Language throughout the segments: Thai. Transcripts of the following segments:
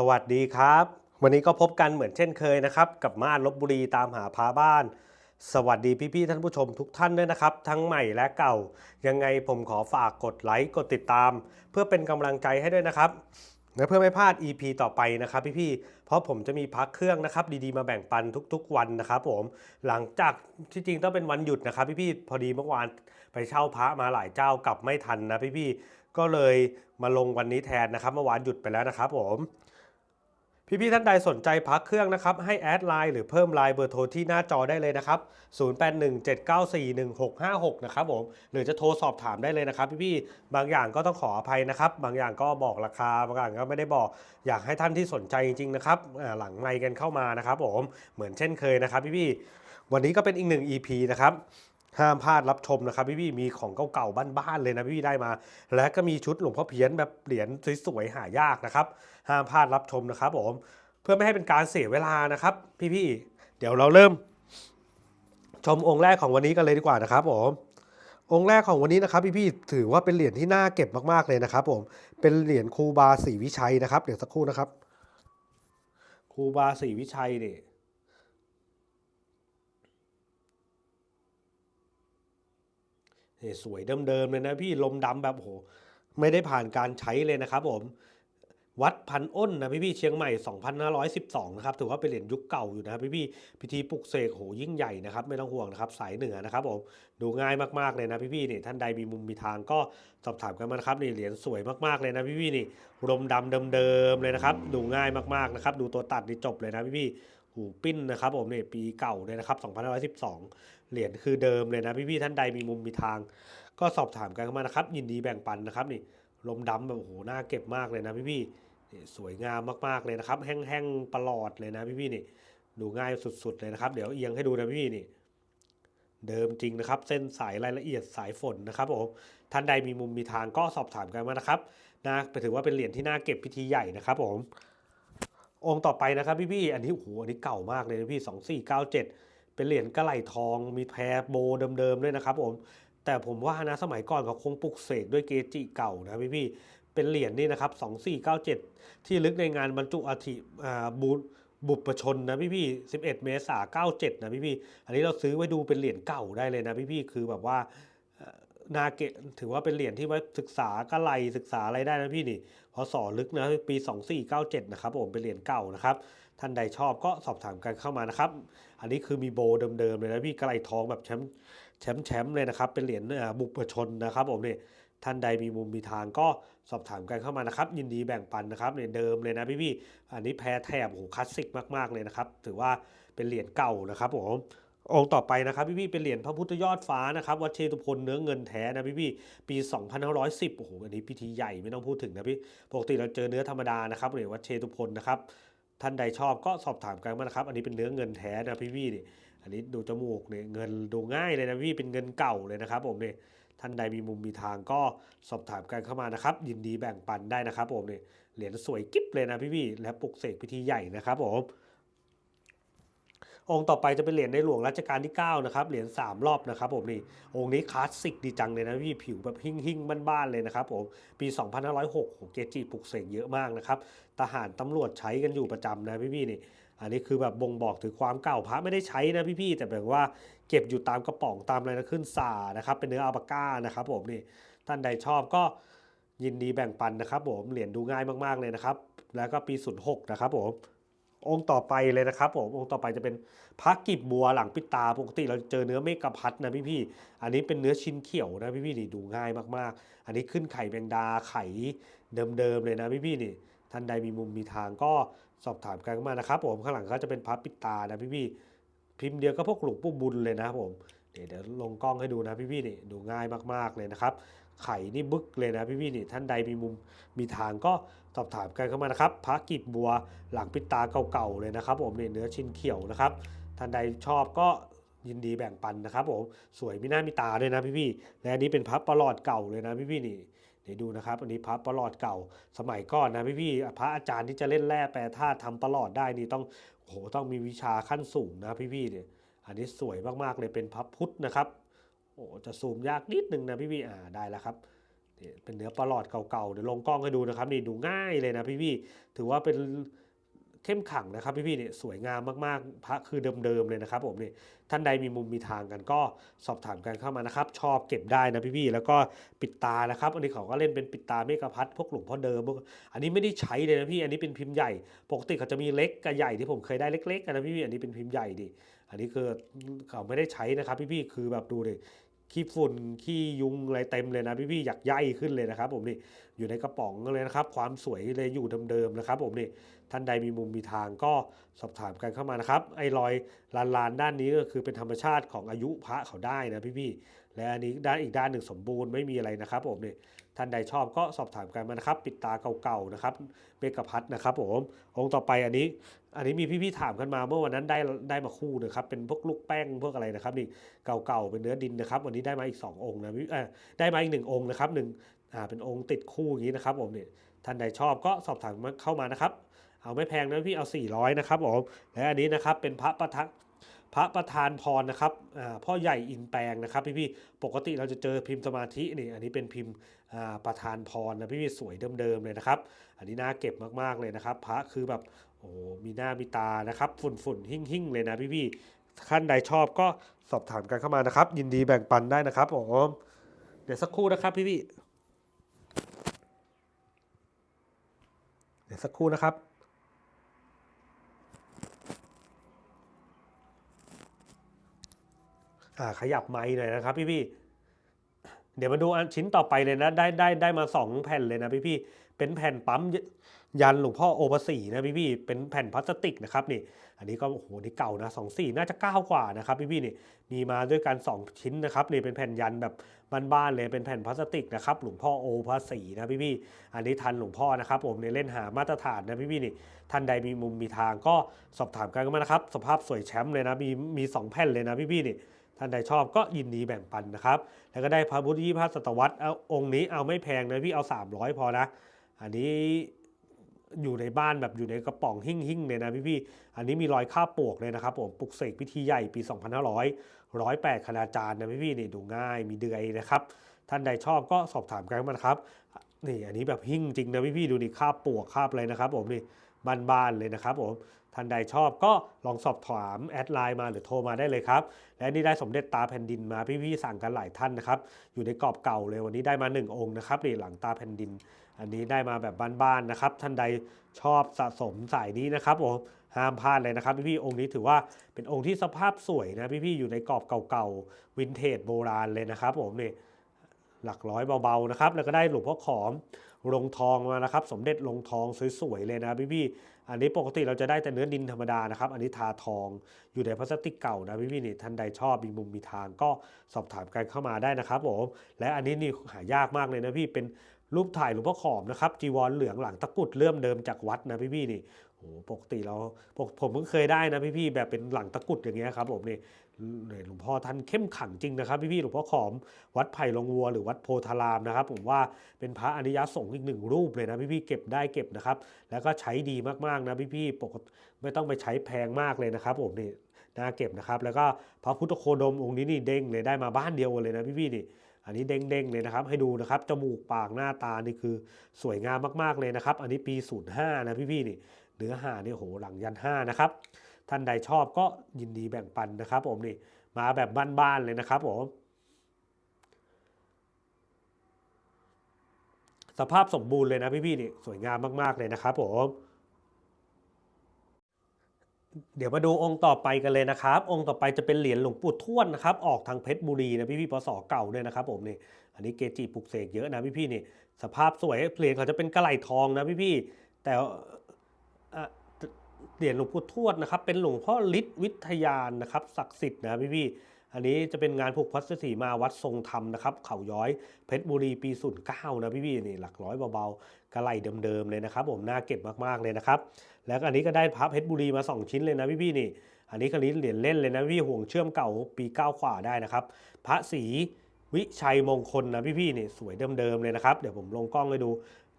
สวัสดีครับ วันนี้ก็พบกันเหมือนเช่นเคยนะครับ กับมาลบบุรีตามหาพาบ้าน สวัสดีพี่ๆท่านผู้ชมทุกท่านด้วยนะครับ ทั้งใหม่และเก่า ยังไงผมขอฝากกดไลค์กดติดตาม เพื่อเป็นกำลังใจให้ด้วยนะครับและเพื่อไม่พลาด EP ต่อไปนะครับพี่ๆ เพราะผมจะมีพักเครื่องนะครับ ดีๆ มาแบ่งปันทุกๆ วันนะครับผม หลังจากที่จริงต้องเป็นวันหยุดนะครับพี่ๆ พอดีเมื่อวานไปเช่าพระมาหลายเจ้ากลับไม่ทันนะพี่ๆ ก็เลยมาลงวันนี้แทนนะครับเมื่อวานหยุดไปแล้วนะครับผม พี่ๆท่านใดสนใจพักเครื่องนะครับ ให้แอดไลน์หรือเพิ่มไลน์เบอร์โทรที่หน้าจอได้เลยนะครับ 0817941656 นะครับผม หรือจะโทรสอบถามได้เลยนะครับ พี่ๆ บางอย่างก็ต้องขออภัยนะครับ บางอย่างก็บอกราคา บางอย่างก็ไม่ได้บอก อยากให้ท่านที่สนใจจริงๆนะครับหลังไมค์กันเข้ามานะครับผม เหมือนเช่นเคยนะครับ พี่ๆ วันนี้ก็เป็นอีกหนึ่ง EP นะครับห้ามพลาดรับชมนะครับพี่ๆมีของเก่าๆบ้านๆเลยนะพี่ๆได้มา และก็มีชุดหลวงพ่อเพี้ยนแบบเหรียญสวยๆหายากนะครับ ห้ามพลาดรับชมนะครับผมเพื่อไม่ให้เป็นการเสียเวลานะครับ พี่ๆเดี๋ยวเราเริ่ม ชมองค์แรกของวันนี้กันเลยดีกว่านะครับผมองค์แรกของวันนี้นะครับพี่ๆถือว่าเป็นเหรียญที่น่าเก็บมากๆเลยนะครับ ผมเป็นเหรียญครูบาศรีวิชัยนะครับเดี๋ยวสักครู่นะครับครูบาศรีวิชัยเนี่ยสวยเดิมๆเลยนะพี่ลมดำแบบโหไม่ได้ผ่านการใช้เลยนะครับผม วัดพันอ้นนะพี่พี่เชียงใหม่ 2512 นะครับถือว่าเป็นเหรียญยุคเก่าอยู่นะครับพี่พี่พิธีปลุกเสกโหยิ่งใหญ่นะครับไม่ต้องห่วงนะครับสายเหนือนะครับผมดูง่ายมากๆเลยนะพี่พี่นี่ท่านใดมีมุมมีทางก็สอบถามกันมานะครับนี่เหรียญสวยมากๆเลยนะพี่พี่นี่รมดำเดิมๆเลยนะครับดูง่ายมากๆนะครับดูตัวตัดนี่จบเลยนะพี่พี่หูปิ้นนะครับผมนี่ปีเก่าเลยนะครับ2512 เหรียญคือเดิมเลยนะพี่พี่ท่านใดมีมุมมีทาง ก็สอบถามกันเข้ามานะครับยินดีแบ่งปันนะครับนี่ ลมดำแบบโอ้โหน่าเก็บมากเลยนะพี่พี่ๆสวยงามมากๆเลยนะครับ แห้งๆประหลอดเลยนะพี่ๆนี่ดูง่ายสุดๆเลยนะครับ เดี๋ยวเอียงให้ดูนะพี่ๆนี่ เดิมจริงนะครับ เส้นสายรายละเอียดสายฝนนะครับผมท่านใดมีมุมมีทางก็สอบถามกันมานะครับนะถือว่าเป็นเหรียญที่น่าเก็บพิธีใหญ่นะครับผมองค์ต่อไปนะครับพี่ๆอันนี้โอ้โหอันนี้เก่ามากเลยนะพี่สองสี่เก้าเจ็ดเป็นเหรียญกระไหลทองมีแพรโบเดิมๆด้วยนะครับผม แต่ผมว่านะสมัยก่อนเขาคงปลุกเสกด้วยเกจิเก่านะพี่ๆเป็นเหรียญนี่นะครับสองสี่เก้าเจ็ดที่ลึกในงานบรรจุอาธิบุบุปชนนะพี่ๆสิบเอ็ดเมษาเก้าเจ็ดนะพี่อันนี้เราซื้อไว้ดูเป็นเหรียญเก่าได้เลยนะพี่ๆคือแบบว่านาเกะถือว่าเป็นเหรียญที่ไว้ศึกษากะไลศึกษาอะไรได้นะพี่นี่พอสอลึกนะปี 2497 นะครับผมเป็นเหรียญเก่านะครับ ท่านใดชอบก็สอบถามกันเข้ามานะครับ อันนี้คือมีโบเดิมๆเลยนะพี่กะไลทองแบบแชมป์แชมป์แชมป์เลยนะครับ เป็นเหรียญบุปชนนะครับผมเนี่ยท่านใดมีมุมมีทางก็สอบถามกันเข้ามานะครับ ยินดีแบ่งปันนะครับเนี่ยเดิมเลยนะพี่ๆอันนี้แพรแถบโอ้โหคลาสสิกมากๆเลยนะครับ ถือว่าเป็นเหรียญเก่านะครับผมองค์ต่อไปนะครับพี่ๆเป็นเหรียญพระพุทธยอดฟ้านะครับวัดเชตุพนเนื้อเงินแท้นะพี่ๆปี 2510โอ้โหอันนี้พิธีใหญ่ไม่ต้องพูดถึงนะพี่ปกติเราเจอเนื้อธรรมดานะครับเหรียญวัดเชตุพนนะครับ ท่านใดชอบก็สอบถามกันมานะครับ อันนี้เป็นเนื้อเงินแท้นะพี่ๆนี่อันนี้ดูจมูกเนี่ยเงินดูง่ายเลยนะพี่เป็นเงินเก่าเลยนะครับ ผมเนี่ยท่านใดมีมุมมีทางก็สอบถามกันเข้ามานะครับ ยินดีแบ่งปันได้นะครับ ผมเนี่ยเหรียญสวยกิ๊บเลยนะพี่ๆและปลุกเสกพิธีใหญ่นะครับผม องค์ต่อไปจะเป็นเหรียญในหลวงรัชกาลที่9นะครับเหรียญ3รอบนะครับผมนี่องค์นี้คลาสสิกดีจังเลยนะพี่ผิวแบบหิ่งหิ่งๆบ้านๆเลยนะครับผมปี2506โหเกจิปลุกเสกเยอะมากนะครับทหารตำรวจใช้กันอยู่ประจำนะพี่ๆนี่อันนี้คือแบบบ่งบอกถึงความเก่าพระไม่ได้ใช้นะพี่ๆแต่แบบว่าเก็บอยู่ตามกระป๋องตามอะไรนะขึ้นสานะครับเป็นเนื้ออัลปาก้านะครับผมนี่ท่านใดชอบก็ยินดีแบ่งปันนะครับผมเหรียญดูง่ายมากๆเลยนะครับ แล้วก็ปี06นะครับผม องค์ต่อไปเลยนะครับผมองค์ต่อไปจะเป็นพระกิบบัวหลังปิดตาปกติเราเจอเนื้อเมกะพัดนะพี่ๆอันนี้เป็นเนื้อชิ้นเขียวนะพี่ๆนี่ดูง่ายมากๆ อันนี้ขึ้นไข่แมงดาไข่เดิมๆเลยนะพี่ๆนี่ท่านใดมีมุมมีทางก็สอบถามกันเข้ามานะครับผมข้างหลังก็จะเป็นพระปิดตานะพี่ๆพิมพ์เดียวก็พวกหลวงปู่บุญเลยนะผมเดี๋ยวลงกล้องให้ดูนะพี่ๆนี่ดูง่ายมากๆเลยนะครับ ไข่นี่บึกเลยนะพี่ๆนี่ท่านใดมีมุมมีทางก็สอบถามกันเข้ามานะครับพระกิบบัวหลังปิดตาเก่าๆเลยนะครับ ผมเนี่ยเนื้อชิ้นเขียวนะครับท่านใดชอบก็ยินดีแบ่งปันนะครับผมสวยมีหน้ามีตาด้วยนะพี่ๆและอันนี้เป็นพระประหลอดเก่าเลยนะพี่ๆนี่เดี๋ยวดูนะครับอันนี้พระประหลอดเก่า สมัยก่อนนะพี่ๆพระอาจารย์ที่จะเล่นแร่แปรธาตุทำประหลอดได้นี่ต้องโหต้องมีวิชาขั้นสูงนะพี่ๆเนี่ยอันนี้สวยมากๆเลยเป็นพระพุทธนะครับ โอ้จะซูมยากนิดนึงนะพี่ๆอ่าได้แล้วครับนี่เป็นเนื้อปลาหลอดเก่าๆเดี๋ยวลงกล้องให้ดูนะครับนี่ดูง่ายเลยนะพี่ๆถือว่าเป็นเข้มขังนะครับพี่ๆเนี่ยสวยงามมากๆพระคือเดิมๆเลยนะครับผมนี่ท่านใดมีมุมมีทางกันก็สอบถามกันเข้ามานะครับ ชอบเก็บได้นะพี่ๆแล้วก็ปิดตานะครับ อันนี้เขาก็เล่นเป็นปิดตาเมกะพัดพวกหลวงพ่อเดิมพวกอันนี้ไม่ได้ใช้เลยนะพี่อันนี้เป็นพิมพ์ใหญ่ปกติเขาจะมีเล็กกับใหญ่ที่ผมเคยได้เล็กๆกันนะพี่อันนี้เป็นพิมพ์ใหญ่ดิอันนี้คือเขาไม่ได้ใช้นะครับพี่ๆคือแบบดูดิ ขี้ฝุ่นขี้ยุงอะไรเต็มเลยนะพี่ๆอยากย่ายขึ้นเลยนะครับ ผมนี่อยู่ในกระป๋องเลยนะครับความสวยเลยอยู่เดิมๆนะครับผมนี่ท่านใดมีมุมมีทางก็สอบถามกันเข้ามานะครับไอ้รอยลานๆด้านนี้ก็คือเป็นธรรมชาติของอายุพระเขาได้นะพี่ๆ และอันนี้ด้านอีกด้านหนึ่งสมบูรณ์ไม่มีอะไรนะครับผมนี่ท่านใดชอบก็สอบถามกันมานะครับ ปิดตาเก่าๆนะครับเบกพัดนะครับผมองค์ต่อไปอันนี้ อันนี้มีพี่ๆถามกันมาเมื่อวันนั้นได้ได้มาคู่นะครับเป็นพวกลูกแป้งพวกอะไรนะครับนี่เก่าๆเป็นเนื้อดินนะครับ วันนี้ได้มาอีก 2 องค์นะพี่เออได้มาอีกหนึ่งองค์นะครับหนึ่งอ่าเป็นองค์ติดคู่อย่างนี้นะครับผมเนี่ยท่านใดชอบก็สอบถามเข้ามานะครับ เอาไม่แพงนะพี่เอา 400นะครับผมและอันนี้นะครับเป็นพระประทัก พระประธานพรนะครับพ่อใหญ่อินแปลงนะครับพี่ๆปกติเราจะเจอพิมพ์สมาธินี่อันนี้เป็นพิมพ์ประธานพรนะพี่ๆสวยเดิมๆเลยนะครับ อันนี้น่าเก็บมากๆเลยนะครับ พระคือแบบโอ้มีหน้ามีตานะครับ ฝุ่นฝุ่นหิ่งหิ่งๆเลยนะพี่พี่ๆท่านใดชอบก็สอบถามกันเข้ามานะครับ ยินดีแบ่งปันได้นะครับผมเดี๋ยวสักครู่นะครับพี่พี่เดี๋ยวสักครู่นะครับ อ่า ขยับไม้หน่อยนะครับพี่พี่เดี๋ยวมาดูชิ้นต่อไปเลยนะ ได้ได้ได้มาสองแผ่นเลยนะพี่พี่เป็นแผ่นปั๊มยันหลวงพ่อโอภาสีนะพี่พี่เป็นแผ่นพลาสติกนะครับนี่ อันนี้ก็โอ้โหนี่เก่านะสองสี่น่าจะเก้ากว่านะครับพี่พี่นี่มีมาด้วยกัน 2 ชิ้นนะครับนี่เป็นแผ่นยันแบบบ้านๆเลยเป็นแผ่นพลาสติกนะครับหลวงพ่อโอภาสีนะพี่พี่อันนี้ทันหลวงพ่อนะครับผมในเล่นหามาตรฐานนะพี่พี่นี่ท่านใดมีมุมมีทางก็สอบถามกันกันมานะครับสภาพสวยแชมป์เลยนะมีมีสองแผ่นเลยนะพี่พี่นี่ ท่านใดชอบก็ยินดีแบ่งปันนะครับ แล้วก็ได้พระพุทธยี่ห้าศตวรรษเอาองค์นี้เอาไม่แพงนะพี่เอา 300 พอนะ อันนี้อยู่ในบ้านแบบอยู่ในกระป๋องหิ่งหิ่งๆเลยนะพี่พี่ๆอันนี้มีรอยคาบปลวกเลยนะครับผมปลุกเสกพิธีใหญ่ปี 2500 108คณาจารย์นะพี่พี่ๆนี่ดูง่ายมีเดือยนะครับ ท่านใดชอบก็สอบถามกันมาครับนี่อันนี้แบบหิ่งจริงนะพี่พี่ๆดูนี่คาบปลวกคาบอะไรนะครับ ผมนี่บ้านๆเลยนะครับผม ท่านใดชอบก็ลองสอบถามแอดไลน์มาหรือโทรมาได้เลยครับ และนี่ได้สมเด็จตาแผ่นดินมาพี่ๆสั่งกันหลายท่านนะครับ อยู่ในกรอบเก่าเลยวันนี้ได้มาหนึ่งองค์นะครับนี่หลังตาแผ่นดิน อันนี้ได้มาแบบบ้านๆนะครับ ท่านใดชอบสะสมสายนี้นะครับผมห้ามพลาดเลยนะครับพี่ๆองค์นี้ถือว่าเป็นองค์ที่สภาพสวยนะพี่ๆอยู่ในกรอบเก่าๆวินเทจโบราณเลยนะครับผมนี่หลักร้อยเบาๆนะครับแล้วก็ได้หลวงพ่อขอมลงทองมานะครับ สมเด็จลงทองสวยๆเลยนะพี่ๆอันนี้ปกติเราจะได้แต่เนื้อดินธรรมดานะครับ อันนี้ทาทองอยู่ในพลาสติกเก่านะพี่ๆนี่ท่านใดชอบมีมุมมีทางก็สอบถามกันเข้ามาได้นะครับผมและอันนี้นี่หายากมากเลยนะพี่เป็นรูปถ่ายหลวงพ่อขอมนะครับจีวรเหลืองหลังตะกุดเลื่มเดิมจากวัดนะพี่ๆนี่โอ้ปกติเราผมเพิ่งเคยได้นะพี่ๆแบบเป็นหลังตะกุดอย่างเงี้ยครับผมนี่ หลวงพ่อท่านเข้มขังจริงนะครับพี่ๆหลวงพ่อขอมวัดไผ่ลงวัวหรือวัดโพธารามนะครับ ผมว่าเป็นพระอริยสงฆ์อีกหนึ่งรูปเลยนะพี่ๆเก็บได้เก็บนะครับ แล้วก็ใช้ดีมากๆนะพี่ๆปกติไม่ต้องไปใช้แพงมากเลยนะครับผมนี่น่าเก็บนะครับ แล้วก็พระพุทธโคดมองค์นี้นี่เด้งเลยได้มาบ้านเดียวเลยนะพี่ๆนี่อันนี้เด้งๆเลยนะครับ ให้ดูนะครับจมูกปากหน้าตานี่คือสวยงามมากๆเลยนะครับ อันนี้ปี05นะพี่ๆนี่เนื้อหาเนี่ยโหหลังยัน5นะครับ ท่านใดชอบก็ยินดีแบ่งปันนะครับผมนี่มาแบบบ้านๆเลยนะครับผมสภาพสมบูรณ์เลยนะพี่ๆนี่สวยงามมากๆเลยนะครับผมเดี๋ยวมาดูองค์ต่อไปกันเลยนะครับ องค์ต่อไปจะเป็นเหรียญหลวงปู่ทวดนะครับ ออกทางเพชรบุรีนะพี่ๆปศเก่าด้วยนะครับผมนี่ อันนี้เกจิปลุกเสกเยอะนะพี่ๆนี่ สภาพสวยเหรียญเขาจะเป็นกระไหลทองนะพี่ๆแต่ เหรียญหลวงปู่ทวดนะครับ เป็นหลวงพ่อฤทธิ์วิทยานนะครับศักดิ์สิทธิ์นะพี่พี่อันนี้จะเป็นงานผูกพัสสีมาวัดทรงธรรมนะครับ เขาย้อยเพชรบุรีปีศูนย์เก้านะพี่พี่นี่หลักร้อยเบาๆกระไหลเดิมๆเลยนะครับ ผมน่าเก็บมากๆเลยนะครับ แล้วอันนี้ก็ได้พระเพชรบุรีมา 2 ชิ้นเลยนะพี่พี่นี่ อันนี้คันนี้เหรียญเล่นเลยนะพี่ห่วงเชื่อมเก่าปีเก้าขวาได้นะครับ พระศรีวิชัยมงคลนะพี่พี่นี่สวยเดิมๆเลยนะครับ เดี๋ยวผมลงกล้องให้ดู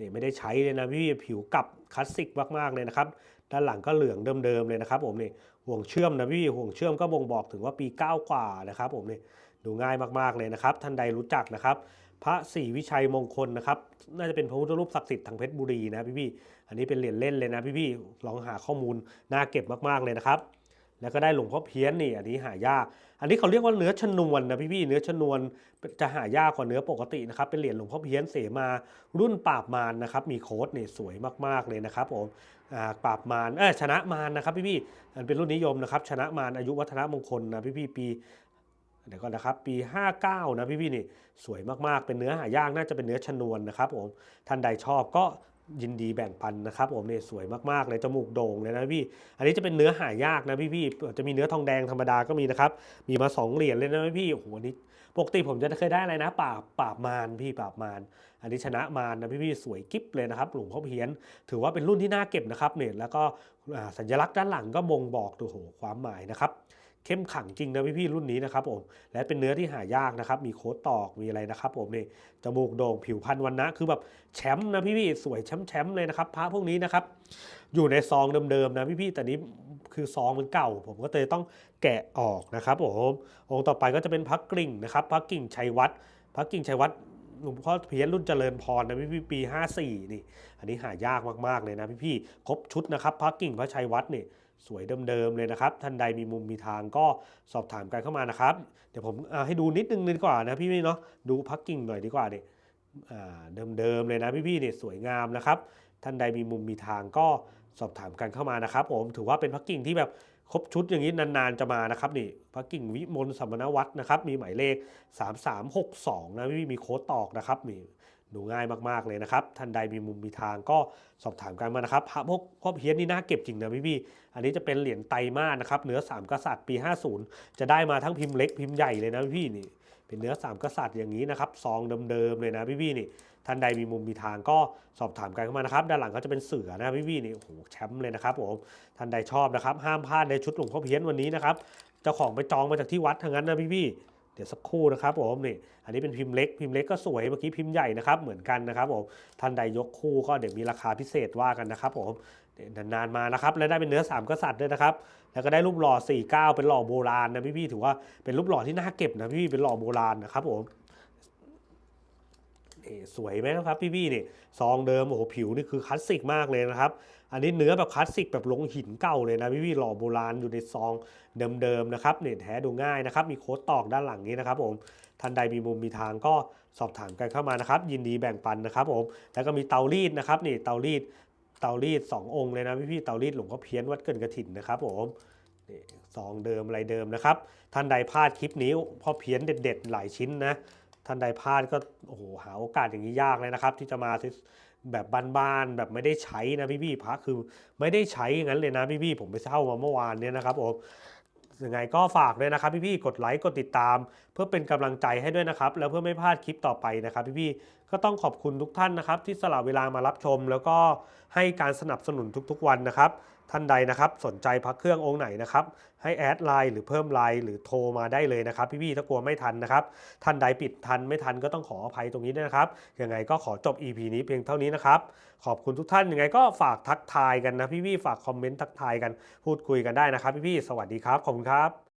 นี่ไม่ได้ใช้เลยนะพี่ผิวกลับคลาสสิกมากๆเลยนะครับด้านหลังก็เหลืองเดิมๆเลยนะครับ ผมนี่ห่วงเชื่อมนะพี่ห่วงเชื่อมก็บ่งบอกถึงว่าปี 9 กว่านะครับ ผมนี่ดูง่ายมากๆเลยนะครับ ท่านใดรู้จักนะครับ พระศรีวิชัยมงคลนะครับ น่าจะเป็นพระพุทธรูปศักดิ์สิทธิ์ทางเพชรบุรีนะพี่ๆอันนี้เป็นเหรียญเล่นเลยนะพี่ๆลองหาข้อมูลน่าเก็บมากๆเลยนะครับ แล้วก็ได้หลวงพ่อเพี้ยนนี่อันนี้หายาก อันนี้เขาเรียกว่าเนื้อชนวนนะพี่ๆเนื้อชนวนจะหายากกว่าเนื้อปกตินะครับเป็นเหรียญหลวงพ่อเพี้ยนเสมารุ่นปราบมารนะครับมีโค้ดเนี่ยสวยมากๆเลยนะครับผมอ่าปราบมารเออชนะมารนะครับพี่ๆอันเป็นรุ่นนิยมนะครับชนะมารอายุวัฒนมงคลนะพี่ๆปีเดี๋ยวก่อนนะครับปี 59 นะพี่ๆนี่สวยมากๆเป็นเนื้อหายากน่าจะเป็นเนื้อชนวนนะครับผมท่านใดชอบก็ ยินดีแบ่งปันนะครับผมเนี่ยสวยมากๆเลยจมูกโด่งเลยนะพี่ อันนี้จะเป็นเนื้อหายากนะพี่ๆจะมีเนื้อทองแดงธรรมดาก็มีนะครับ มีมาสองเหรียญเลยนะพี่โอ้โหอันนี้ปกติผมจะเคยได้อะไรนะปราบปราบมารพี่ปราบมารอันนี้ชนะมารนะพี่ๆสวยกิ๊บเลยนะครับหลวงพ่อเพี้ยน ถือว่าเป็นรุ่นที่น่าเก็บนะครับเนี่ยแล้วก็สัญลักษณ์ด้านหลังก็บ่งบอกตัวโหความหมายนะครับ เข้มขังจริงนะพี่ๆรุ่นนี้นะครับผมและเป็นเนื้อที่หายากนะครับ มีโค้ดตอกมีอะไรนะครับผมนี่จมูกโด่งผิวพรรณวันนะคือแบบแชมป์นะพี่ๆสวยแชมป์ๆเลยนะครับพระพวกนี้นะครับอยู่ในซองเดิมๆนะพี่ๆแต่นี้คือซองมันเก่า ผมก็เลยต้องแกะออกนะครับผมองค์ต่อไปก็จะเป็นพระกริ่งนะครับพระกิ่งชัยวัฒน์พระกิ่งชัยวัฒน์หลวงพ่อเพี้ยนรุ่นเจริญพรนะพี่ๆปี 54 นี่ อันนี้หายากมากๆเลยนะพี่ๆครบชุดนะครับพระกิ่งพระชัยวัฒน์นี่ สวยเดิมๆเลยนะครับ ท่านใดมีมุมมีทางก็สอบถามกันเข้ามานะครับ เดี๋ยวผมให้ดูนิดนึงดีกว่านะพี่ๆเนาะดูพักกิ่งหน่อยดีกว่าเนี่ยเดิมๆเลยนะพี่ๆเนี่ยสวยงามนะครับ ท่านใดมีมุมมีทางก็สอบถามกันเข้ามานะครับ ผมถือว่าเป็นพักกิ่งที่แบบครบชุดอย่างนี้นานๆจะมานะครับนี่พักกิ่งวิมลสมมนวัฒนะครับมีหมายเลข 3362 นะพี่มีโค้ดตอกนะครับนี่ ดูง่ายมากๆเลยนะครับท่านใดมีมุมมีทางก็สอบถามกันมานะครับพระพวกพ่อเพี้ยนนี่น่าเก็บจริงนะพี่พี่อันนี้จะเป็นเหรียญไตมาสนะครับเนื้อสามกษัตริย์ปี 50 จะได้มาทั้งพิมพ์เล็กพิมพ์ใหญ่เลยนะพี่พี่นี่เป็นเนื้อสามกษัตริย์อย่างนี้นะครับซองเดิมๆเลยนะพี่พี่นี่ท่านใดมีมุมมีทางก็สอบถามกันเข้ามานะครับ ด้านหลังก็จะเป็นเสือนะพี่พี่นี่โอ้โหแชมป์เลยนะครับผมท่านใดชอบนะครับ ห้ามพลาดในชุดหลวงพ่อเพี้ยนวันนี้นะครับเจ้าของไปจองมาจากที่วัดทั้งนั้นนะพี่พี่ เดี๋ยวสักครู่นะครับผมนี่อันนี้เป็นพิมพ์เล็กพิมพ์เล็กก็สวยเมื่อกี้พิมพ์ใหญ่นะครับเหมือนกันนะครับผมท่านใดยกคู่ก็เดี๋ยวมีราคาพิเศษว่ากันนะครับผมนานๆมานะครับและได้เป็นเนื้อสามกษัตริย์ด้วยนะครับ แล้วก็ได้รูปหล่อ 49 เป็นหล่อโบราณนะพี่ๆถือว่าเป็นรูปหล่อที่น่าเก็บนะพี่ๆเป็นหล่อโบราณนะครับผม นี่สวยไหมนะครับพี่ๆนี่ซองเดิมโอ้โหผิวนี่คือคลาสสิกมากเลยนะครับ อันนี้เนื้อแบบคลาสสิกแบบลงหินเก่าเลยนะพี่ๆหล่อโบราณอยู่ในซองเดิมๆนะครับเนี่ยแท้ดูง่ายนะครับ มีโค้ดตอกด้านหลังนี้นะครับผมท่านใดมีมุมมีทางก็สอบถามกันเข้ามานะครับ ยินดีแบ่งปันนะครับผมแล้วก็มีเตารีดนะครับนี่เตารีดเตารีดสององค์เลยนะพี่ๆเตารีดหลวงพ่อเพี้ยนวัดเกินกระถิ่นนะครับผมนี่ซองเดิมอะไรเดิมนะครับ ท่านใดพลาดคลิปนี้พ่อเพี้ยนเด็ด ๆ หลายชิ้นนะ ท่านใดพลาดก็โอ้โหหาโอกาสอย่างนี้ยากเลยนะครับ ที่จะมาแบบบ้านๆแบบไม่ได้ใช้นะพี่ๆพระคือไม่ได้ใช้อย่างนั้นเลยนะพี่ๆผมไปเช่ามาเมื่อวานเนี่ยนะครับผมยังไงก็ฝากด้วยนะครับพี่ๆกดไลค์กดติดตาม เพื่อเป็นกำลังใจให้ด้วยนะครับ แล้วเพื่อไม่พลาดคลิปต่อไปนะครับ พี่ๆก็ต้องขอบคุณทุกท่านนะครับ ที่สละเวลามารับชม แล้วก็ให้การสนับสนุนทุกๆวันนะครับ ท่านใดนะครับ สนใจพักเครื่ององค์ไหนนะครับ ให้แอดไลน์หรือเพิ่มไลน์หรือโทรมาได้เลยนะครับ พี่ๆถ้ากลัวไม่ทันนะครับ ท่านใดปิดทันไม่ทันก็ต้องขออภัยตรงนี้ด้วยนะครับยังไงก็ขอจบ EP นี้เพียงเท่านี้นะครับขอบคุณทุกท่านยังไงก็ฝากทักทายกันนะพี่ๆฝากคอมเมนต์ทักทายกันพูดคุยกันได้นะครับ พี่ๆสวัสดีครับขอบคุณครับ